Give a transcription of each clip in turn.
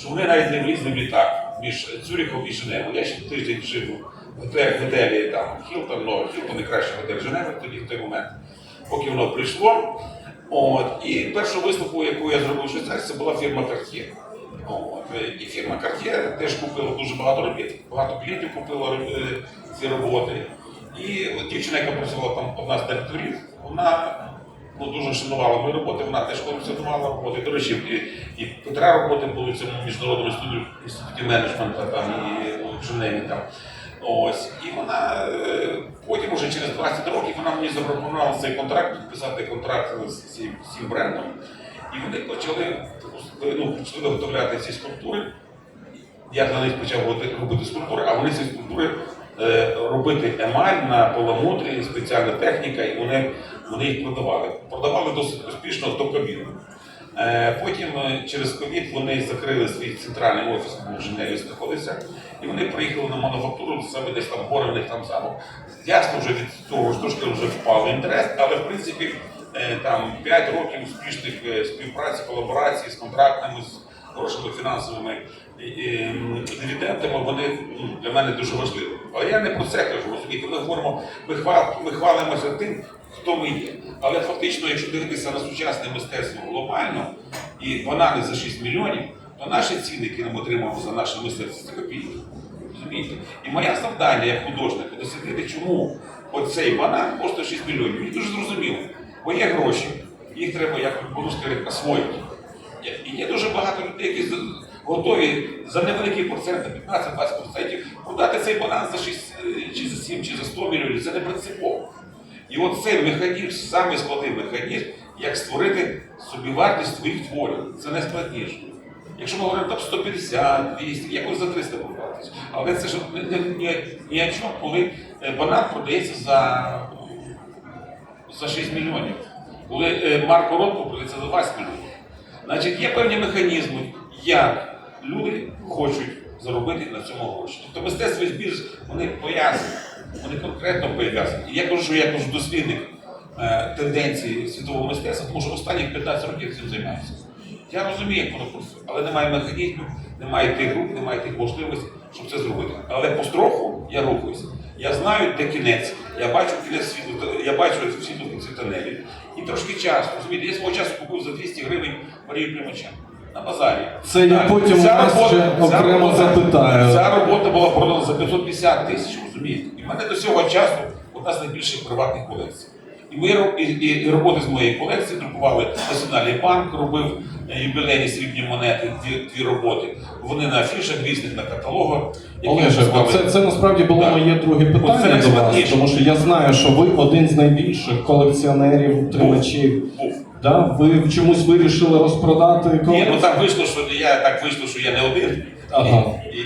що вони навіть не влізли в літак між Цюрихом і Женевою. Я ще тиждень жив в готелі, там Хілтон, ну Хілтон найкращий готель Женеви тоді в той момент, поки воно прийшло. От, і першу виставку, яку я зробив в Швейцарії, це була фірма Cartier. От, і фірма Cartier теж купила дуже багато робіт, багато клієнтів купила е, ці роботи. І дівчина, яка працювала там одна з директорів, вона ну, дуже шанувала мої роботи, вона теж колекціонувала роботи. До речі, і, і Петра роботи були в цьому міжнародному інституті, інституті менеджменту там, і ну, в Женеві там. Ось. І вона е, потім, уже через 20 років, вона мені запропонувала цей контракт, підписати контракт з цим, з цим брендом. І вони почали, ну, почали виготовляти ці скульптури. Я на них почав робити- робити скульптури, а вони ці скульптури е, робити емаль на поламутрі, спеціальна техніка, і вони, вони їх продавали. Продавали досить успішно до ковіду. Е, Потім е, через ковід вони закрили свій центральний офіс, був в Женеві знаходився, і вони приїхали на мануфактуру, саме десь там гори в них там замок. Ясно, вже від цього трошки вже впав інтерес, але в принципі е, там 5 років успішних співпраці, колаборації з контрактами, з хорошими фінансовими дивідендами, вони ну, для мене дуже важливі. Але я не про це кажу, розумієте, ми говоримо, ми хвалимося тим, хто ми є. Але фактично, якщо дивитися на сучасне мистецтво глобально і банани за 6 мільйонів, то наші ціни, які ми отримуємо за наше мистецтво, це копійки. Розумієте? І моє завдання як художника дослідити, чому оцей банан коштує 6 мільйонів. Мені дуже зрозуміло. Бо є гроші, їх треба, як сказати, освоїти. І є дуже багато людей, які готові за невеликий процент, 15-20% продати цей банан за 6, е, чи за 7, чи за 100 мільйонів. Це не принципово. І от цей механізм, самий складний механізм, як створити собівартість своїх творів. Це найскладніше. Якщо ми говоримо там 150, 200, якось за 300 продаватись. Але це ж ні, о чому, коли е, банан продається за, за 6 мільйонів. Коли е, Марко Ротко продається за 20 мільйонів. Значить, є певні механізми, як люди хочуть заробити на цьому гроші. Тобто мистецтво збір, вони пов'язані, вони конкретно пов'язані. І я кажу, що я кажу дослідник е, тенденції світового мистецтва, тому що останніх 15 років цим займаюся. Я розумію, як воно працює, але немає механізмів, немає тих груп, немає тих можливостей, щоб це зробити. Але построху я рухаюся. Я знаю, де кінець. Я бачу кінець світу, я бачу світу в кінці тунелі. І трошки часу. Розумієте, я свого часу купив за 200 гривень Марію Примача на базарі. Це я Так, потім ця у вас робота- ще ця окремо робота- запитаю. Ця робота була продана за 550 тисяч, розумієте? І в мене до цього часу одна з найбільших приватних колекцій. І, мої, ро- і, і, і роботи з моєї колекції друкували Національний банк, робив е, юбілейні срібні монети, дві, дві роботи. Вони на афішах різних, на каталогах. які Олеже, випускали. це, це насправді було Так. моє друге Оце питання до вас, найскладніше. тому що я знаю, що ви один з найбільших колекціонерів тримачів. Був. Да? Ви чомусь вирішили розпродати Ні, ну так вийшло, що я так вийшло, що я не один. Ага. І,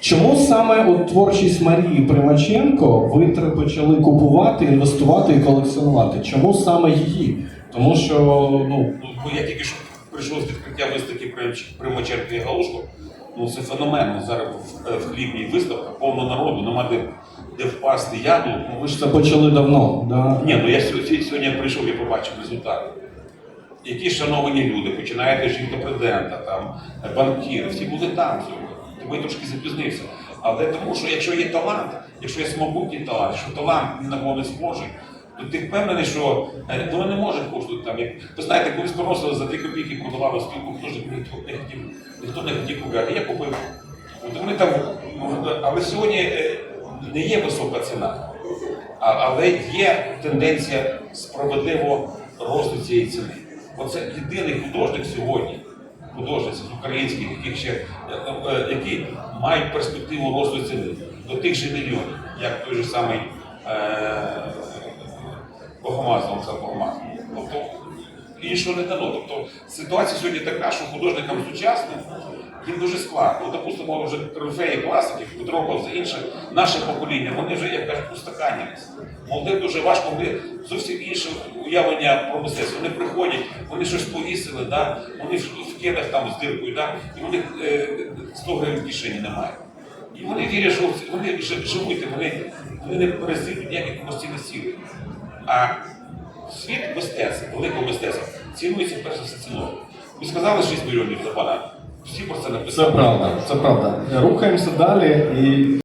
Чому саме от творчість Марії Примаченко ви почали купувати, інвестувати і колекціонувати? Чому саме її? Тому що ну Ну, бо я тільки що прийшов з відкриття виставки Прим- Примаченка і Галушко. Ну це феномен. Ну, Зараз в, в хлібній виставка, повно народу, нема де, де впасти яблук. Ну, ви ж це почали давно. Да? Ні, ну я сьогодні, сьогодні прийшов, я побачив результати. Які шановані люди, починаєте жінка президента, там, банкіри, всі були там сьогодні. Тому я трошки запізнився. Але тому що якщо є талант, якщо є самобутній талант, якщо талант ні на кого не схожий, то ти впевнений, що е, воно не може коштувати там. Як, ви знаєте, колись приносили за 3 копійки, продавали спілку, хто ж ніхто не хотів, ніхто не хотів купляти. Я купив. От вони там, ну, але сьогодні е, не є висока ціна. Але є тенденція справедливого росту цієї ціни. Оце єдиний художник сьогодні, художниці з українських, яких ще, е, е, які мають перспективу росту ціни до тих же мільйонів, як той же самий е, Богомаз, Олександр Богомаз. Тобто іншого не дано. Тобто ситуація сьогодні така, що художникам сучасним їм дуже складно. Ну, допустимо, вже трофеї класиків, Петро за інше, наше покоління, вони вже, як кажуть, устаканялись. Молодим дуже важко, вони зовсім інше уявлення про мистецтво. Вони приходять, вони щось повісили, да? вони в, кедах там з диркою, да? і вони е, 100 гривень в кишені немає. І вони вірять, що вони жи- живуть, вони, вони не переслідують ніяких комерційних цілей. А світ мистецтва, великого мистецтва, цінується перш за все ціною. Ви сказали 6 мільйонів за банан. Всі про це Це правда, це правда. Рухаємося далі і